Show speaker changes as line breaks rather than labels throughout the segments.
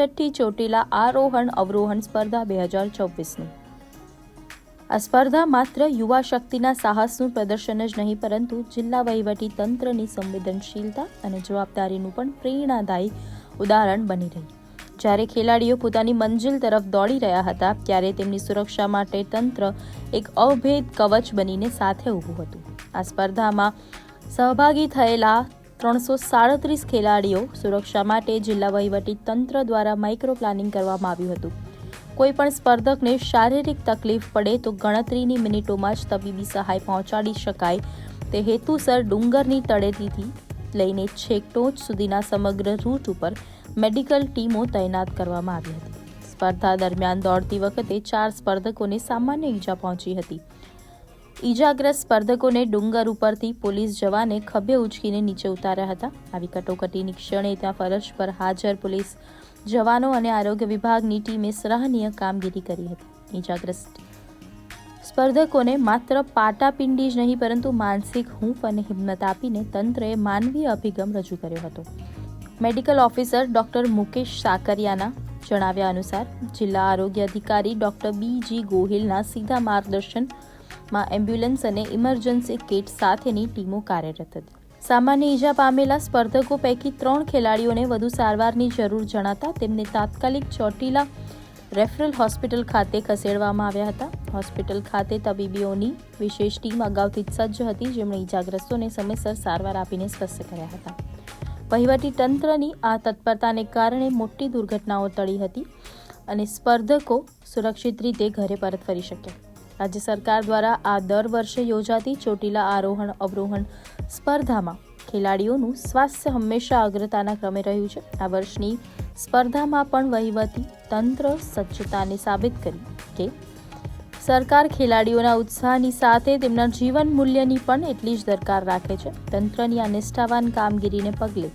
છઠ્ઠી ચોટીલા, આરોહણ, અવરોહણ સ્પર્ધા બે હજાર ચોવીસની. આ સ્પર્ધા માત્ર યુવા શક્તિના સાહસનું પ્રદર્શન જ નહીં, પરંતુ જિલ્લા વહીવટી તંત્રની સંવેદનશીલતા અને જવાબદારીનું પણ પ્રેરણાદાયી ઉદાહરણ બની રહી. જ્યારે ખેલાડીઓ પોતાની મંજિલ તરફ દોડી રહ્યા હતા, ત્યારે તેમની સુરક્ષા માટે તંત્ર એક અભેદ કવચ બનીને સાથે ઊભું હતું. આ સ્પર્ધામાં સહભાગી થયેલા ત્રણસો સાડત્રીસ ખેલાડીઓ સુરક્ષા માટે જિલ્લા વહીવટી તંત્ર દ્વારા માઇક્રો પ્લાનિંગ કરવામાં આવ્યું હતું. કોઈપણ સ્પર્ધકને શારીરિક તકલીફ પડે તો ગણતરીની મિનિટોમાં જ તબીબી સહાય પહોંચાડી શકાય. તે હેતુસર ડુંગરની તળેટીથી લઈને છેક ટોચ સુધીના સમગ્ર રૂટ ઉપર મેડિકલ ટીમો તૈનાત કરવામાં આવી હતી. સ્પર્ધા દરમિયાન દોડતી વખતે ચાર સ્પર્ધકોને સામાન્ય ઈજા પહોંચી હતી. ઈજાગ્રસ્ત સ્પર્ધકોને ડુંગર ઉપરથી પોલીસ જવાને ખભે ઉચકીને નીચે ઉતાર્યા હતા. આવી કટોકટીની ક્ષણે ત્યાં ફરજ પર હાજર પોલીસ જવાનો અને આરોગ્ય વિભાગની ટીમે સરાહનીય કામગીરી કરી હતી. ઈજાગ્રસ્ત સ્પર્ધકોને માત્ર પાટાપિંડી જ નહીં, પરંતુ માનસિક હૂંફ અને હિંમત આપીને તંત્રએ માનવીય અભિગમ રજૂ કર્યો હતો. મેડિકલ ઓફિસર ડોક્ટર મુકેશ સાકરિયાના જણાવ્યા અનુસાર, જિલ્લા આરોગ્ય અધિકારી ડોક્ટર બી જી ગોહિલના સીધા માર્ગદર્શનમાં એમ્બ્યુલન્સ અને ઇમરજન્સી કિટ સાથેની ટીમો કાર્યરત હતી. સામાન્ય ઈજા પામેલા સ્પર્ધકો પૈકી ત્રણ ખેલાડીઓને વધુ સારવારની જરૂર જણાતા તેમને તાત્કાલિક ચોટીલા રેફરલ હોસ્પિટલ ખાતે ખસેડવામાં આવ્યા હતા. હોસ્પિટલ ખાતે તબીબીઓની વિશેષ ટીમ અગાઉથી સજ્જ હતી. જેમણે ઈજાગ્રસ્તોને સમયસર સારવાર આપીને સ્વસ્થ કર્યા હતા. વહીવટી તંત્રની આ તત્પરતાને કારણે મોટી દુર્ઘટનાઓ ટળી હતી અને સ્પર્ધકો સુરક્ષિત રીતે ઘરે પરત ફરી શક્યા. રાજ્ય સરકાર દ્વારા આ દર વર્ષે યોજાતી ચોટીલા આરોહણ અવરોહણ સ્પર્ધામાં ખેલાડીઓનું સ્વાસ્થ્ય હંમેશા અગ્રતાના ક્રમે રહ્યું છે. આ વર્ષની સ્પર્ધામાં પણ વહીવટી તંત્ર સજ્જતાને સાબિત કરી કે સરકાર ખેલાડીઓના ઉત્સાહની સાથે તેમના જીવન મૂલ્યની પણ એટલી જ દરકાર રાખે છે. તંત્રની આ નિષ્ઠાવાન કામગીરીને પગલે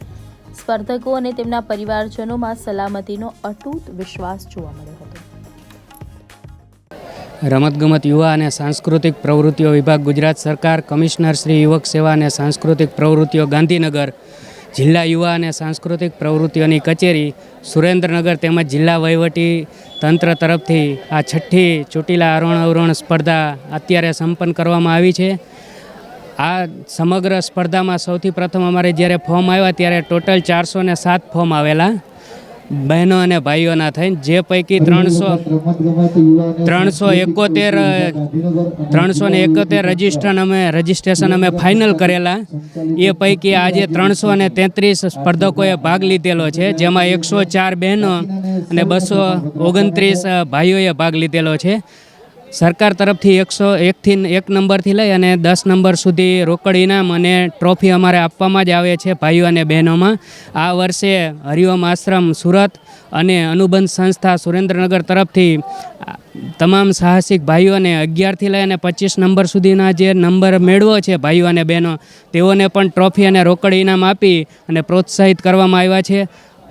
સ્પર્ધકો અને તેમના પરિવારજનોમાં સલામતીનો અતૂટ વિશ્વાસ જોવા હતો
રમતગમત યુવા અને સાંસ્કૃતિક પ્રવૃત્તિઓ વિભાગ, ગુજરાત સરકાર, કમિશનર શ્રી યુવક સેવા અને સાંસ્કૃતિક પ્રવૃત્તિઓ ગાંધીનગર, જિલ્લા યુવા અને સાંસ્કૃતિક પ્રવૃત્તિઓની કચેરી, સુરેન્દ્રનગર તેમજ જિલ્લા વહીવટી તંત્ર તરફથી આ છઠ્ઠી ચોટીલા આરોહણ અવરોહણ સ્પર્ધા અત્યારે સંપન્ન કરવામાં આવી છે. આ સમગ્ર સ્પર્ધામાં સૌથી પ્રથમ અમારે જ્યારે ફોર્મ આવ્યા ત્યારે ટોટલ ચારસો સાત ફોર્મ આવેલા. બહેનો અને ભાઈઓના થઈને જે પૈકી ત્રણસો ત્રણસો એકોતેર, ત્રણસો ને એકોતેર રજિસ્ટ્રન અમે રજિસ્ટ્રેશન અમે ફાઇનલ કરેલા. એ પૈકી આજે ત્રણસો ને તેત્રીસ સ્પર્ધકોએ ભાગ લીધેલો છે, જેમાં એકસો ચાર બહેનો અને બસો ઓગણત્રીસ ભાઈઓએ ભાગ લીધેલો છે. સરકાર તરફથી એકસો એકથી એક નંબરથી લઈ અને દસ નંબર સુધી રોકડ ઇનામ અને ટ્રોફી અમારે આપવામાં જ આવે છે ભાઈઓ અને બહેનોમાં. આ વર્ષે હરિઓમ આશ્રમ સુરત અને અનુબંધ સંસ્થા સુરેન્દ્રનગર તરફથી તમામ સાહસિક ભાઈઓને અગિયારથી લઈ અને પચીસ નંબર સુધીના જે નંબર મેળવો છે ભાઈઓ અને બહેનો, તેઓને પણ ટ્રોફી અને રોકડ ઇનામ આપી અને પ્રોત્સાહિત કરવામાં આવ્યા છે.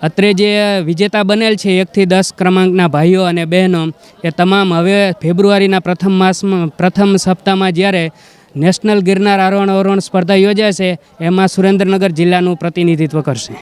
અત્રે જે વિજેતા બનેલ છે એકથી દસ ક્રમાંકના ભાઈઓ અને બહેનો, એ તમામ હવે ફેબ્રુઆરીના પ્રથમ માસમાં, પ્રથમ સપ્તાહમાં જ્યારે નેશનલ ગિરનાર આરોહણ અવરોહણ સ્પર્ધા યોજાશે, એમાં સુરેન્દ્રનગર જિલ્લાનું પ્રતિનિધિત્વ કરશે.